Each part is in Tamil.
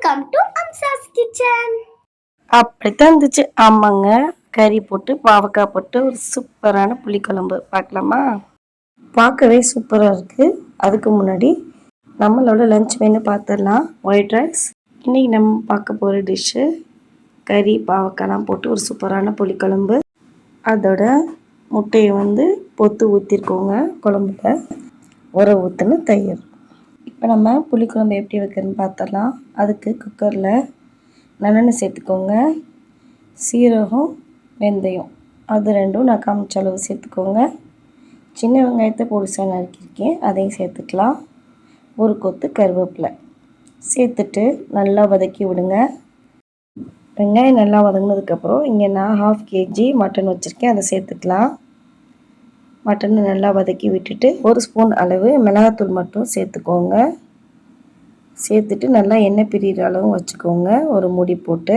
வெல்கம் டு அம்சாஸ் கிச்சன் அப்படித்தான் இருந்துச்சு. ஆமாங்க. கறி போட்டு பாவக்காய் போட்டு ஒரு சூப்பரான புளிக்குழம்பு. பார்க்கலாமா? பார்க்கவே சூப்பராக இருக்குது அதுக்கு முன்னாடி நம்மளோட லஞ்ச் மெனு பார்த்துடலாம். ஒயிட் ரைஸ் இன்றைக்கி நம்ம பார்க்க போகிற டிஷ்ஷு கறி பாவக்காய்லாம் போட்டு ஒரு சூப்பரான புளிக்குழம்பு. அதோட முட்டையை வந்து பொத்து ஊற்றிருக்கோங்க குழம்புல. உர ஊற்றுன தயிர். இப்போ நம்ம புளிக்குழம்பு எப்படி வைக்கிறதுன்னு பார்த்துடலாம். அதுக்கு குக்கரில் நல்லெண்ணெய் சேர்த்துக்கோங்க. சீரகம் வெந்தயம். அது ரெண்டும் நான் காமிச்ச அளவு சேர்த்துக்கோங்க. சின்ன வெங்காயத்தை பொடிசாக நறுக்கியிருக்கேன். அதையும் சேர்த்துக்கலாம். ஒரு கொத்து கருவேப்பிலை. சேர்த்துட்டு நல்லா வதக்கி விடுங்க. வெங்காயம் நல்லா வதங்கினதுக்கப்புறம் இங்கே நான் ஹாஃப் கேஜி மட்டன் வச்சுருக்கேன். அதை சேர்த்துக்கலாம். மட்டனை நல்லா வதக்கி விட்டுட்டு ஒரு ஸ்பூன் அளவு மிளகாத்தூள் மட்டும் சேர்த்துக்கோங்க. சேர்த்துட்டு நல்லா எண்ணெய் பிரிகிற அளவும் வச்சுக்கோங்க. ஒரு மூடி போட்டு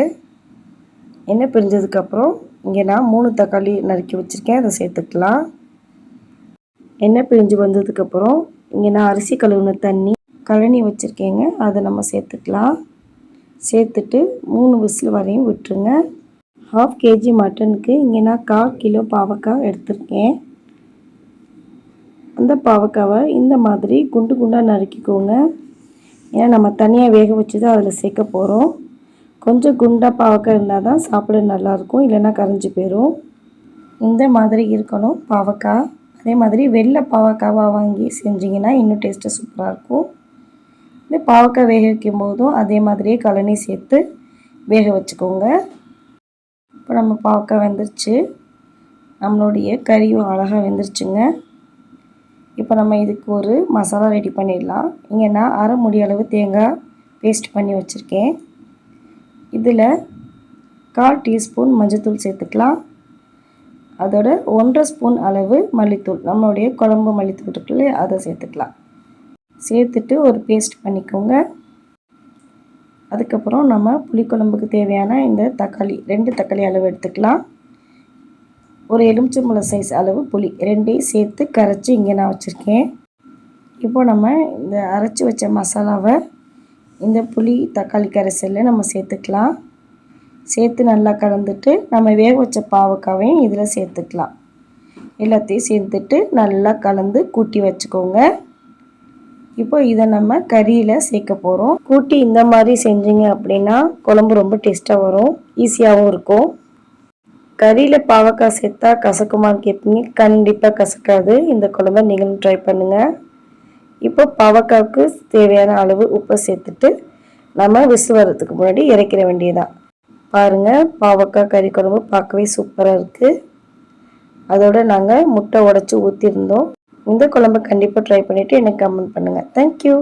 எண்ணெய் பிரிஞ்சதுக்கப்புறம் இங்கே நான் மூணு தக்காளி நறுக்கி வச்சுருக்கேன். அதை சேர்த்துக்கலாம். எண்ணெய் பிரிஞ்சு வந்ததுக்கப்புறம் இங்கே நான் அரிசி கழுவுன தண்ணி கழனி வச்சுருக்கேங்க. அதை நம்ம சேர்த்துக்கலாம். சேர்த்துட்டு மூணு விசில் வரையும் விட்டுருங்க. ஹாஃப் கேஜி மட்டனுக்கு இங்கே நான் கால் கிலோ பாவக்காய் எடுத்திருக்கேன். அந்த பாவக்காவை இந்த மாதிரி குண்டு குண்டாக நறுக்கிக்கோங்க. ஏன்னா நம்ம தனியாக வேக வச்சு தான் அதில் சேர்க்க போகிறோம் கொஞ்சம் குண்டாக பாவக்காய் இருந்தால் தான் சாப்பிட நல்லாயிருக்கும். இல்லைன்னா கரைஞ்சி போயிடும் இந்த மாதிரி இருக்கணும் பாவக்காய். அதே மாதிரி வெள்ளை பாவக்காவாக வாங்கி செஞ்சிங்கன்னா இன்னும் டேஸ்ட்டு சூப்பராக இருக்கும். இந்த பாவக்காய் வேக வைக்கும் போதும் அதே மாதிரியே கழனி சேர்த்து வேக வச்சுக்கோங்க. இப்போ நம்ம பாவக்காய் வெந்துருச்சு. நம்மளுடைய கறியும் அழகாக வெந்துருச்சுங்க. இப்போ நம்ம இதுக்கு ஒரு மசாலா ரெடி பண்ணிடலாம். இங்கே நான் அரை முடி அளவு தேங்காய் பேஸ்ட் பண்ணி வச்சுருக்கேன். இதில் கால் டீஸ்பூன் மஞ்சத்தூள் சேர்த்துக்கலாம். அதோட ஒன்றரை ஸ்பூன் அளவு மல்லித்தூள். நம்மளுடைய குழம்பு மல்லித்தூள் இருக்குல்ல அதை சேர்த்துக்கலாம். சேர்த்துட்டு ஒரு பேஸ்ட் பண்ணிக்கோங்க. அதுக்கப்புறம் நம்ம புளிக்குழம்புக்கு தேவையான இந்த தக்காளி ரெண்டு தக்காளி அளவு எடுத்துக்கலாம். ஒரு எலுமிச்சம்பழம் சைஸ் அளவு புளி. ரெண்டையும் சேர்த்து கரைச்சி இங்கே நான் வச்சுருக்கேன். இப்போ நம்ம இந்த அரைச்சி வச்ச மசாலாவை இந்த புளி தக்காளி கரைசலில் நம்ம சேர்த்துக்கலாம். சேர்த்து நல்லா கலந்துட்டு நம்ம வேக வச்ச பாவக்காவையும் இதில் சேர்த்துக்கலாம். எல்லாத்தையும் சேர்த்துட்டு நல்லா கலந்து கூட்டி வச்சுக்கோங்க. இப்போ இதை நம்ம கறியில் சேர்க்க போகிறோம் கூட்டி இந்த மாதிரி செஞ்சீங்க அப்படின்னா குழம்பு ரொம்ப டேஸ்ட்டாக வரும். ஈஸியாகவும் இருக்கும். கறியில் பாவக்காய் சேர்த்தா கசக்குமான்னு கேட்பீங்க கண்டிப்பாக கசக்காது. இந்த குழம்ப நீங்களும் ட்ரை பண்ணுங்கள் இப்போ பாவக்காய்க்கு தேவையான அளவு உப்பை சேர்த்துட்டு நம்ம விசு வர்றதுக்கு முன்னாடி இறக்கிற வேண்டியதான் பாருங்கள் பாவக்காய் கறி குழம்பு பார்க்கவே சூப்பராக இருக்குது அதோட நாங்கள் முட்டை உடச்சி ஊற்றிருந்தோம் இந்த குழம்பு கண்டிப்பாக ட்ரை பண்ணிவிட்டு எனக்கு கமெண்ட் பண்ணுங்கள் தேங்க்யூ